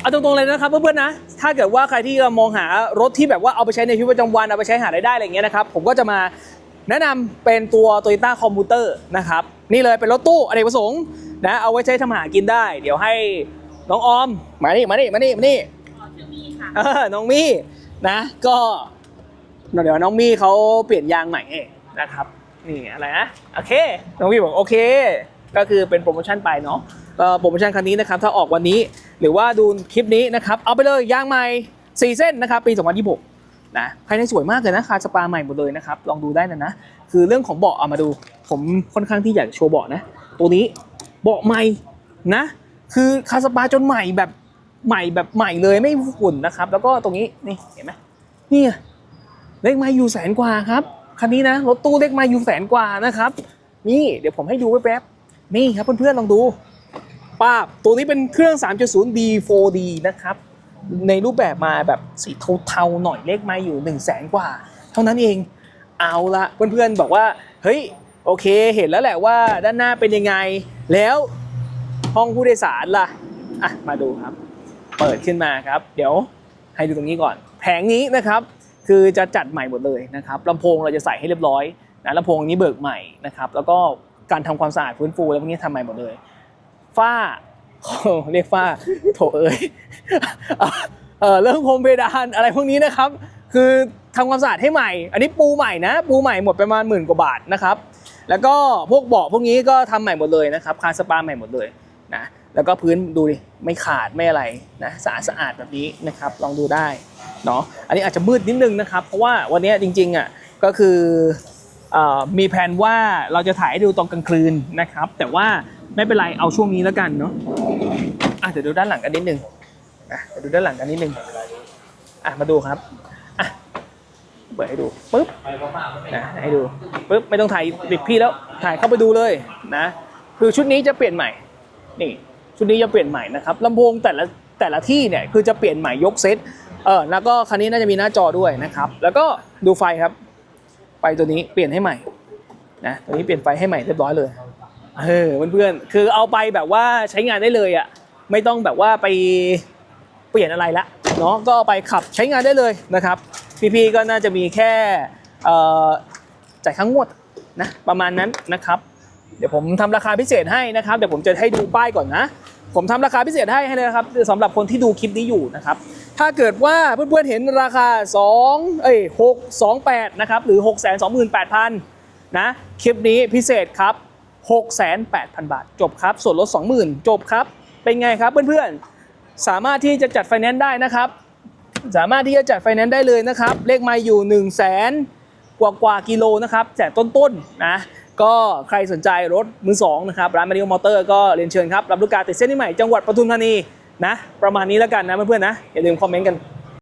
เอาตรงๆเลยนะครับเพื่อนๆนะ ถ้าเกิดว่าใครที่มองหารถที่แบบว่าเอาไปใช้ในชีวิตประจำวันเอาไปใช้หารายได้อะไรเงี้ยนะครับผมก็จะมาแนะนำเป็นตัว Toyota Commuter นะครับนี่เลยเป็นรถตู้อเนกประสงค์นะเอาไว้ใช้ทำอาหากินได้ เดี๋ยวให้น้องออมมานี่มานี่มานี่มานี่ชื่อมี่ค่ะน้องมี่นะ ก็เดี๋ยวน้องมี่เขาเปลี่ยนยางใหม่เองนะครับนี่อะไรนะโอเค น้องมี่บอกโอเค ก็คือเป็นโปรโมชั่นไปเนาะโปรโมชั่นครั้งนี้นะครับถ้าออกวันนี้ หรือว่าดูคลิปนี้นะครับ เอาไปเลยยางใหม่ 4 เส้นนะครับ ปี 2026 นะภายในสวยมากเลยนะคาสปาใหม่หมดเลยนะครับ ลองดูได้นะนะ คือเรื่องของเบาะเอามาดู ผมค่อนข้างที่อยากโชว์เบาะนะ ตัวนี้เบาะใหม่นะ คือคาสปาจนใหม่แบบใหม่แบบใหม่เลยไม่ฝุ่นนะครับ แล้วก็ตรงนี้นี่เห็นไหมนี่เลขไมาอยู่แสนกว่าครับคันนี้นะรถตู้เลขไมาอยู่แสนกว่านะครับ นี่เดี๋ยวผมให้ดูแป๊บๆนี่ครับเพื่อนๆลองดู ป้าบตัวนี้เป็นเครื่อง 3.0D 4D นะครับ ในรูปแบบมาแบบสีเทาๆหน่อยเลขมาอยู่1 0 0 0 0แสนกว่า เท่านั้นเองเอาละเพื่อนๆบอกว่า เฮ้ย โอเคเห็นแล้วแหละว่าด้านหน้าเป็นยังไง แล้วห้องผู้โดยสารล่ะอะมาดูครับ เปิดขึ้นมาครับ เดี๋ยวให้ดูตรงนี้ก่อน แผงนี้นะครับ คือจะจัดใหม่หมดเลยนะครับลำโพงเราจะใส่ให้เรียบร้อยนะลำโพงนี้เบิกใหม่นะครับ แล้วก็การทำความสะอาดฟื้นฟูอะไรพวกนี้ทำใหม่หมดเลย ฝ้าเรียกฝ้าโถเอ้ยเออเรื่องพรมเพดานอะไรพวกนี้นะครับ คือทำความสะอาดให้ใหม่ อันนี้ปูใหม่นะ ปูใหม่หมดประมาณหมื่นกว่าบาทนะครับ แล้วก็พวกเบาะพวกนี้ก็ทำใหม่หมดเลยนะครับ คาสปาใหม่หมดเลยนะแล้วก็พื้นดูดิไม่ขาดไม่อะไรนะสะอาดสะอาดแบบนี้นะครับ ลองดูได้เนาะอันนี้อาจจะมืดนิดนึงนะครับ เพราะว่าวันนี้จริงๆอะก็คือมีแผนว่าเราจะถ่ายให้ดูตอนกลางคืนนะครับ แต่ว่า ไม่เป็นไรเอาช่วงนี้แล้วกันเนาะอะเดี๋ยวดูด้านหลังกันนิดนึงอะเดี๋ยวดูด้านหลังกันนิดนึงอะมาดูครับอะเปิดให้ดูปุ๊บนะให้ดูปุ๊บไม่ต้องถ่ายปิดพี่แล้วถ่ายเข้าไปดูเลยนะ คือชุดนี้จะเปลี่ยนใหม่ นี่ ชุดนี้จะเปลี่ยนใหม่นะครับลำโพงแต่ละแต่ละที่เนี่ยคือจะเปลี่ยนใหม่ยกเซตเออแล้วก็คันนี้น่าจะมีหน้าจอด้วยนะครับ แล้วก็ดูไฟครับ ไฟตัวนี้เปลี่ยนให้ใหม่นะตัวนี้เปลี่ยนไฟให้ใหม่เรียบร้อยเลย เออเพื่อนๆคือเอาไปแบบว่าใช้งานได้เลยอะไม่ต้องแบบว่าไปเปลี่ยนอะไรละเนาะก็เอาไปขับใช้งานได้เลยนะครับ พี่ๆก็น่าจะมีแค่จ่ายค่างวดนะประมาณนั้นนะครับ เดี๋ยวผมทำราคาพิเศษให้นะครับเดี๋ยวผมจะให้ดูป้ายก่อนนะ ผมทำราคาพิเศษให้ให้เลยนะครับสำหรับคนที่ดูคลิปนี้อยู่นะครับ ถ้าเกิดว่าเพื่อนๆเห็นราคา2เอ้ย6 2 8นะครับหรือ 6 2 8 0 0 0นะคลิปนี้พิเศษครับ 6,800 บาท จบครับ ส่วนลด 20,000 จบครับ เป็นไงครับเพื่อนๆ สามารถที่จะจัดไฟแนนซ์ได้นะครับ สามารถที่จะจัดไฟแนนซ์ได้เลยนะครับ เลขไมาอยู่ 1 0 0 0 0แสนกว่ากว่ากิโลนะครับแจกต้นๆนะก็ใครสนใจรถมือสองนะครับ ร้านมาริโอมอเตอร์ก็เรียนเชิญครับ รับลูกกาติดเส้นที่ใหม่จังหวัดปทุมธานีนะ ประมาณนี้แล้วกันนะเพื่อนๆนะ อย่าลืมคอมเมนต์กัน